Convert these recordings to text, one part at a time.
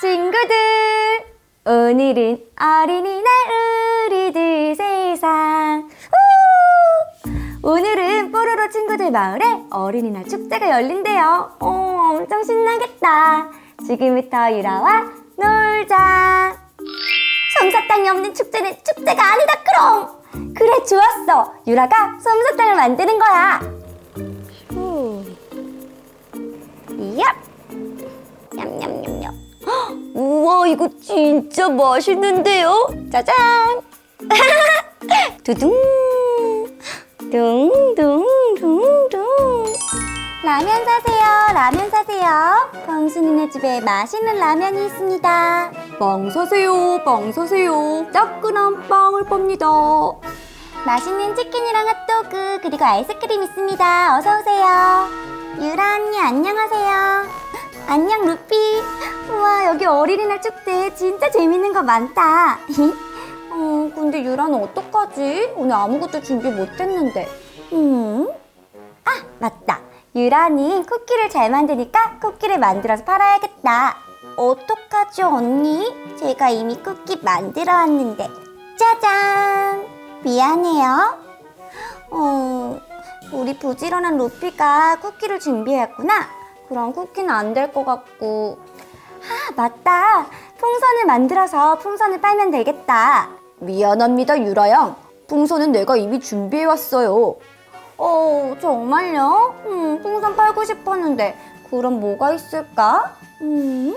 친구들, 오늘은 어린이날 우리들 세상. 우! 오늘은 뽀로로 친구들 마을에 어린이날 축제가 열린대요. 어, 엄청 신나겠다. 지금부터 유라와 놀자. 솜사탕이 없는 축제는 축제가 아니다, 그럼. 그래, 좋았어. 유라가 솜사탕을 만드는 거야. 후. 얍. 냠냠냠냠. 헉, 우와 이거 진짜 맛있는데요? 짜잔. 두둥. 둥둥둥둥. 라면 사세요. 라면 사세요. 병순이네 집에 맛있는 라면이 있습니다. 빵 사세요. 빵 사세요. 따끈한 빵을 팝니다. 맛있는 치킨이랑 핫도그 그리고 아이스크림 있습니다. 어서 오세요. 유라 언니 안녕하세요. 안녕 루피. 우와 여기 어린이날 축제 진짜 재밌는 거 많다. 어 근데 유라는 어떡하지? 오늘 아무것도 준비 못했는데. 음? 아 맞다. 유라는 쿠키를 잘 만드니까 쿠키를 만들어서 팔아야겠다. 어떡하죠 언니? 제가 이미 쿠키 만들어 왔는데. 짜잔. 미안해요. 어, 우리 부지런한 루피가 쿠키를 준비했구나. 그럼 쿠키는 안 될 것 같고. 아, 맞다. 풍선을 만들어서 풍선을 빨면 되겠다. 미안합니다, 유라양. 풍선은 내가 이미 준비해왔어요. 어, 정말요? 음, 풍선 빨고 싶었는데. 그럼 뭐가 있을까? 음?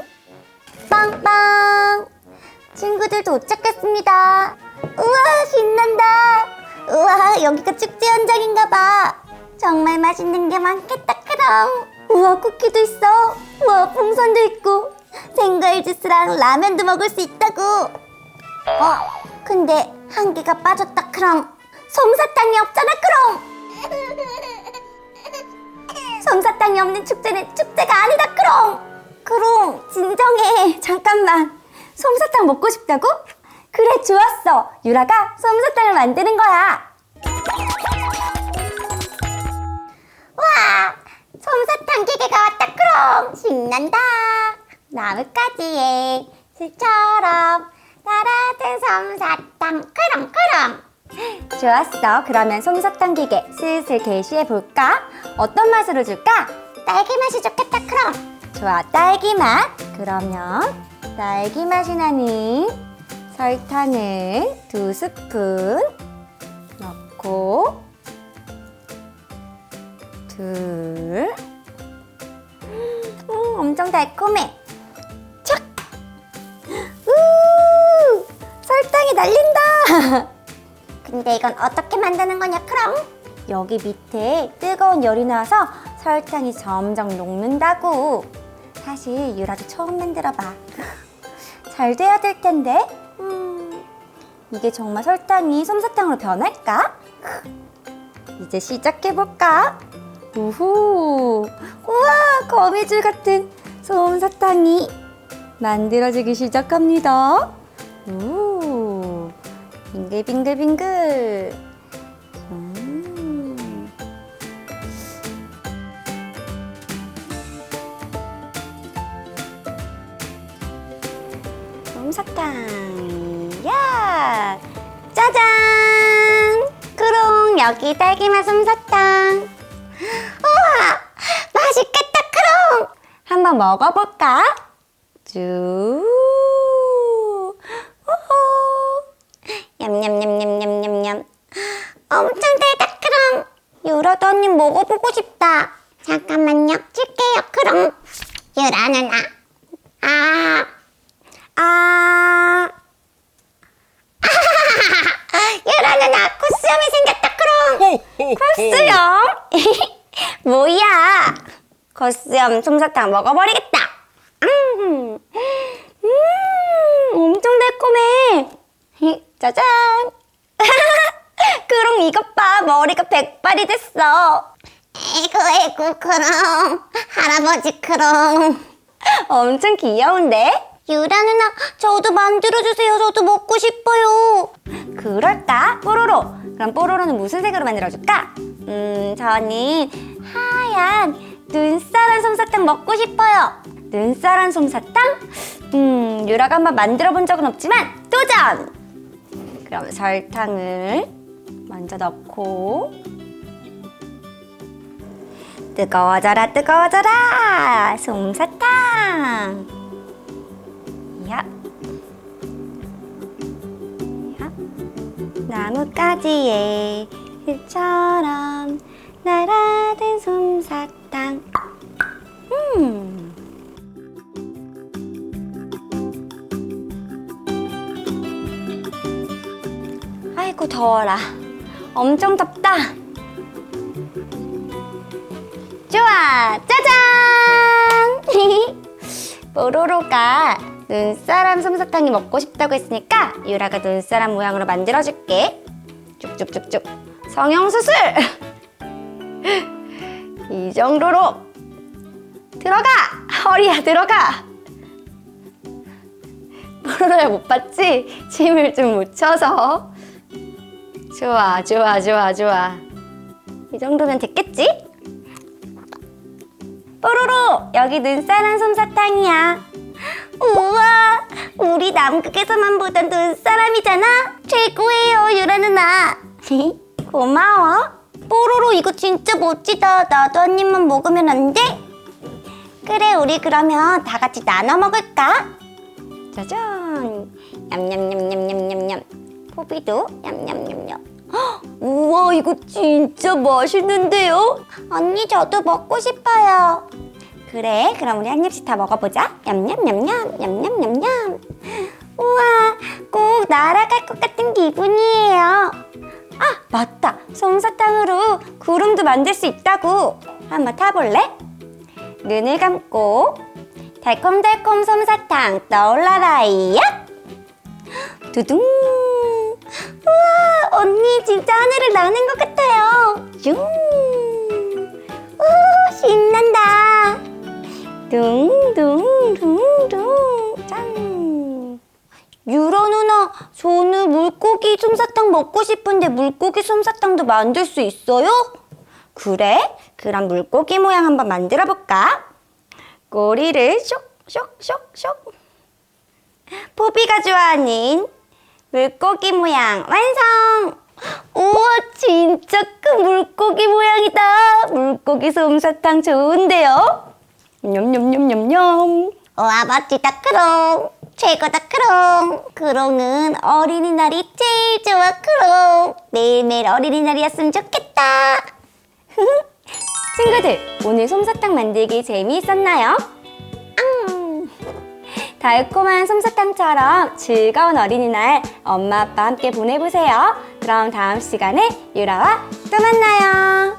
빵빵! 친구들 도착했습니다. 우와, 신난다. 우와, 여기가 축제 현장인가 봐. 정말 맛있는 게 많겠다, 그럼. 우와, 쿠키도 있어. 우와, 풍선도 있고. 생과일 주스랑 라면도 먹을 수 있다고. 어, 근데 한 개가 빠졌다, 그럼. 솜사탕이 없잖아, 그럼. 솜사탕이 없는 축제는 축제가 아니다, 그럼. 그럼, 진정해. 잠깐만. 솜사탕 먹고 싶다고? 그래, 좋았어. 유라가 솜사탕을 만드는 거야. 와, 솜사탕 기계가 왔다, 그럼. 신난다. 나뭇가지에 실처럼 따라든 솜사탕, 그럼. 좋았어. 그러면 솜사탕 기계 슬슬 개시해 볼까? 어떤 맛으로 줄까? 딸기 맛이 좋겠다, 그럼. 좋아, 딸기 맛. 그러면 딸기 맛이 나는 설탕을 두 스푼 넣고 둘. 음, 엄청 달콤해. 착. 우! 설탕이 날린다. 근데 이건 어떻게 만드는 거냐, 그럼? 여기 밑에 뜨거운 열이 나와서 설탕이 점점 녹는다고. 사실 유라도 처음 만들어봐. 잘 돼야 될 텐데. 음, 이게 정말 설탕이 솜사탕으로 변할까? 이제 시작해볼까? 우후! 우와! 거미줄 같은 솜사탕이 만들어지기 시작합니다. 우! 빙글빙글빙글. 음. 여기 딸기맛 솜사탕. 우와! 맛있겠다, 크롱! 한번 먹어볼까? 쭉. 우후. 냠냠냠냠냠냠냠. 엄청 달다, 크롱. 유라도 언니 먹어보고 싶다. 잠깐만요. 줄게요, 크롱. 유라 누나. 아. 아. 유라 누나, 코수염이 생겼다, 크롱. 코수염? 뭐야? 거스염 솜사탕 먹어버리겠다. 음, 음, 엄청 달콤해. 히, 짜잔. 그럼 이것 봐, 머리가 백발이 됐어. 에구 에구 그럼 할아버지 그럼 엄청 귀여운데? 유라 누나 저도 만들어주세요 저도 먹고 싶어요 그럴까? 뽀로로 그럼 뽀로로는 무슨 색으로 만들어줄까? 음, 저는 하얀 눈사람 솜사탕 먹고 싶어요. 눈사람 솜사탕? 음, 유라가 한번 만들어 본 적은 없지만 도전! 그럼 설탕을 먼저 넣고 뜨거워져라 뜨거워져라 솜사탕 야. 야. 나뭇가지에 흙처럼 날아든 솜사탕 음. 아이고 더워라 엄청 덥다 좋아. 짜잔! 뽀로로가 눈사람 솜사탕이 먹고 싶다고 했으니까 유라가 눈사람 모양으로 만들어줄게. 쭉쭉쭉쭉. 성형수술! 이 정도로 들어가! 허리야 들어가! 뽀로로야 못 봤지? 침을 좀 묻혀서. 좋아 좋아 좋아 좋아. 이 정도면 됐겠지? 뽀로로 여기 눈사람 솜사탕이야. 우와 우리 남극에서만 보던 눈사람이잖아. 최고예요 유라 누나. 고마워. 뽀로로 이거 진짜 멋지다. 나도 한 입만 먹으면 안 돼? 그래 우리 그러면 다 같이 나눠 먹을까? 짜잔. 냠냠냠냠냠냠냠. 포비도 냠냠냠냠. 헉, 우 와 이거 진짜 맛있는데요? 언니 저도 먹고 싶어요. 그래 그럼 우리 한 입씩 다 먹어보자. 냠냠냠냠 냠냠냠냠. 우와 꼭 날아갈 것 같은 기분이에요. 아 맞다. 솜사탕으로 구름도 만들 수 있다고. 한번 타볼래? 눈을 감고 달콤달콤 솜사탕 떠올라라 이야. 두둥. 우와 언니 진짜 하늘을 나는 것 같아요 슝 우, 신난다 둥둥둥둥 짠 유라 누나 저는 물고기 솜사탕 먹고 싶은데 물고기 솜사탕도 만들 수 있어요? 그래? 그럼 물고기 모양 한번 만들어 볼까? 꼬리를 쇽 쇽 쇽 쇽 포비가 좋아하는 물고기 모양 완성! 우와 진짜 큰 물고기 모양이다 물고기 솜사탕 좋은데요? 냠냠냠냠냠 와 멋지다 크롱 최고다 크롱 크롱은 어린이날이 제일 좋아 크롱 매일매일 어린이날이었으면 좋겠다 친구들 오늘 솜사탕 만들기 재미있었나요? 앙. 달콤한 솜사탕처럼 즐거운 어린이날 엄마 아빠 함께 보내보세요. 그럼 다음 시간에 유라와 또 만나요.